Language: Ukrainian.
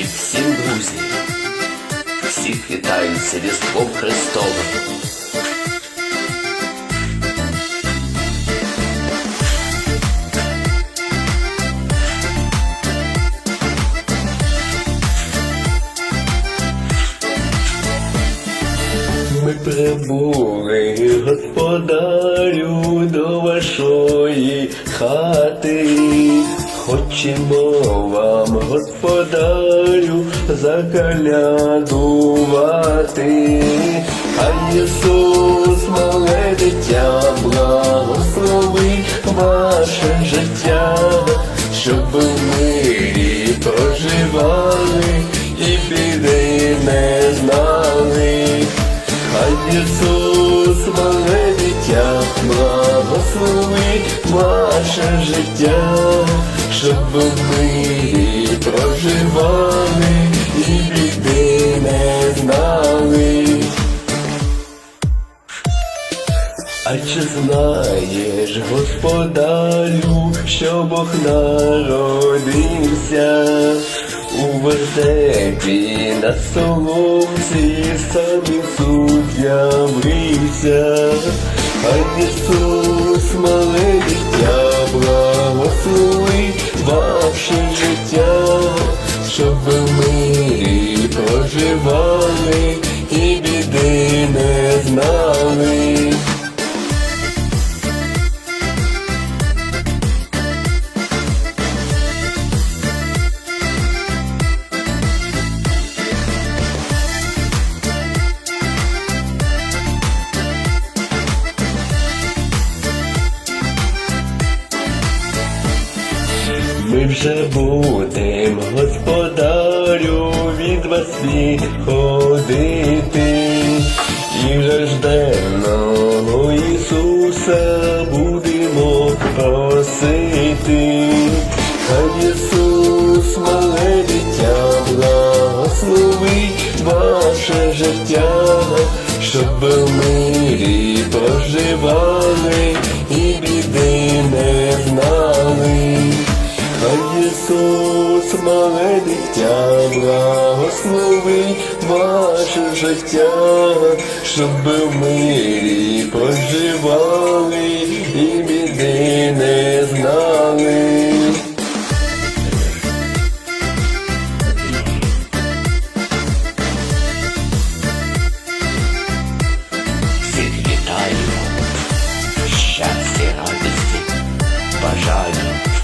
Привіт всім, друзі! Всіх вітаю з Різдвом Христовим! Ми прибули, господарю, до вашої хати. Хочемо вам, господарю, закалядувати. Хай Ісус, мале дитя, благослови ваше життя, щоб ви мирі проживали і біди не знали. Хай Ісус, мале дитя, благослови ваше життя, щоб мирі проживали і біди не знали. А чи знаєш, господарю, що Бог народився у вертепі на соломці, сам Ісус явився, а Ісус, проживали Ми вже будем, господарю, від вас відходити, і рожденного Ісуса будемо просити. Хай Ісус, мале дитя, благословить ваше життя, щоб в мирі проживали мале дитя, благослови ваше життя, щоб в мирі проживали і біди не знали. Всіх вітаю, щастя радості, бажаю.